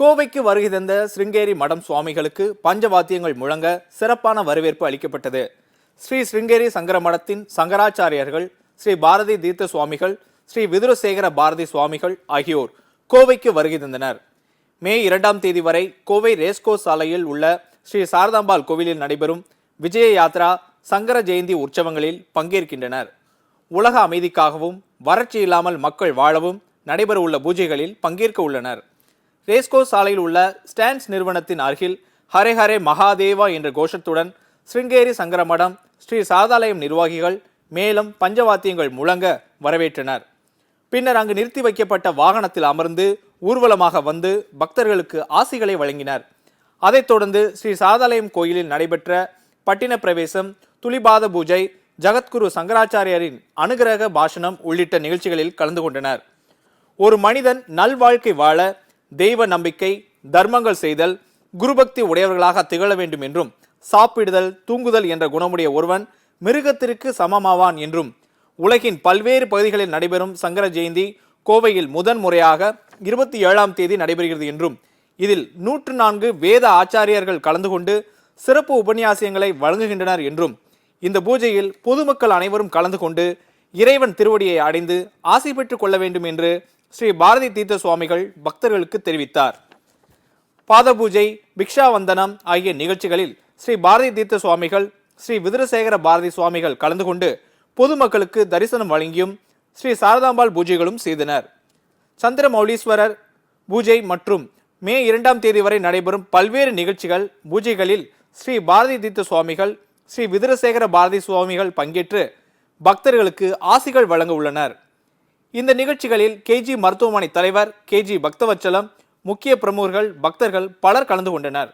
கோவைக்கு வருகை தந்த ஸ்ருங்கேரி மடம் சுவாமிகளுக்கு பஞ்சவாத்தியங்கள் முழங்க சிறப்பான வரவேற்பு அளிக்கப்பட்டது. ஸ்ரீ ஸ்ருங்கேரி சங்கர மடத்தின் சங்கராச்சாரியர்கள் ஸ்ரீ பாரதி தீர்த்த சுவாமிகள் ஸ்ரீ விதுரசேகர பாரதி சுவாமிகள் ஆகியோர் கோவைக்கு வருகை தந்தனர். மே இரண்டாம் தேதி வரை கோவை ரேஸ்கோ சாலையில் உள்ள ஸ்ரீ சாரதாம்பாள் கோவிலில் நடைபெறும் விஜய யாத்ரா சங்கர ஜெயந்தி உற்சவங்களில் பங்கேற்கின்றனர். உலக அமைதிக்காகவும் வறட்சி இல்லாமல் மக்கள் வாழவும் நடைபெறவுள்ள பூஜைகளில் பங்கேற்க உள்ளனர். ரேஸ்கோ சாலையில் உள்ள ஸ்டான்ஸ் நிறுவனத்தின் அருகில் ஹரே ஹரே மகாதேவா என்ற கோஷத்துடன் ஸ்ருங்கேரி சங்கரமடம் ஸ்ரீ சாதாலயம் நிர்வாகிகள் மேலும் பஞ்சவாத்தியங்கள் முழங்க வரவேற்றனர். பின்னர் அங்கு நிறுத்தி வைக்கப்பட்ட வாகனத்தில் அமர்ந்து ஊர்வலமாக வந்து பக்தர்களுக்கு ஆசிகளை வழங்கினர். அதைத் தொடர்ந்து ஸ்ரீ சாதாலயம் கோயிலில் நடைபெற்ற பட்டின பிரவேசம் துளிபாத பூஜை ஜகத்குரு சங்கராச்சாரியரின் அனுகிரக பாஷணம் உள்ளிட்ட நிகழ்ச்சிகளில் கலந்து கொண்டனர். ஒரு மனிதன் நல்வாழ்க்கை வாழ தெய்வ நம்பிக்கை தர்மங்கள் செய்தல் குருபக்தி உடையவர்களாக திகழ வேண்டும் என்றும் சாப்பிடுதல் தூங்குதல் என்ற குணமுடைய ஒருவன் மிருகத்திற்கு சமமாவான் என்றும் உலகின் பல்வேறு பகுதிகளில் நடைபெறும் சங்கர ஜெயந்தி கோவையில் முதன் முறையாக இருபத்தி ஏழாம் தேதி நடைபெறுகிறது என்றும் இதில் நூற்று நான்கு வேத ஆச்சாரியர்கள் கலந்து கொண்டு சிறப்பு உபன்யாசியங்களை வழங்குகின்றனர் என்றும் இந்த பூஜையில் பொதுமக்கள் அனைவரும் கலந்து கொண்டு இறைவன் திருவடியை அடைந்து ஆசை பெற்றுக் கொள்ள வேண்டும் என்று ஸ்ரீ பாரதி தீர்த்த சுவாமிகள் பக்தர்களுக்கு தெரிவித்தார். பாத பூஜை பிக்ஷா வந்தனம் ஆகிய நிகழ்ச்சிகளில் ஸ்ரீ பாரதி தீர்த்த சுவாமிகள் ஸ்ரீ விதுரசேகர பாரதி சுவாமிகள் கலந்து கொண்டு பொதுமக்களுக்கு தரிசனம் வழங்கியும் ஸ்ரீ சாரதாம்பாள் பூஜைகளும் செய்தனர். சந்திரமௌலீஸ்வரர் பூஜை மற்றும் மே இரண்டாம் தேதி வரை நடைபெறும் பல்வேறு நிகழ்ச்சிகள் பூஜைகளில் ஸ்ரீ பாரதி தீர்த்த சுவாமிகள் ஸ்ரீ விதுரசேகர பாரதி சுவாமிகள் பங்கேற்று பக்தர்களுக்கு ஆசிகள் வழங்க உள்ளனர். இந்த நிகழ்ச்சிகளில் கேஜி மருத்துவமனை தலைவர் கேஜி பக்தவச்சலம் முக்கிய பிரமுகர்கள் பக்தர்கள் பலர் கலந்து கொண்டனர்.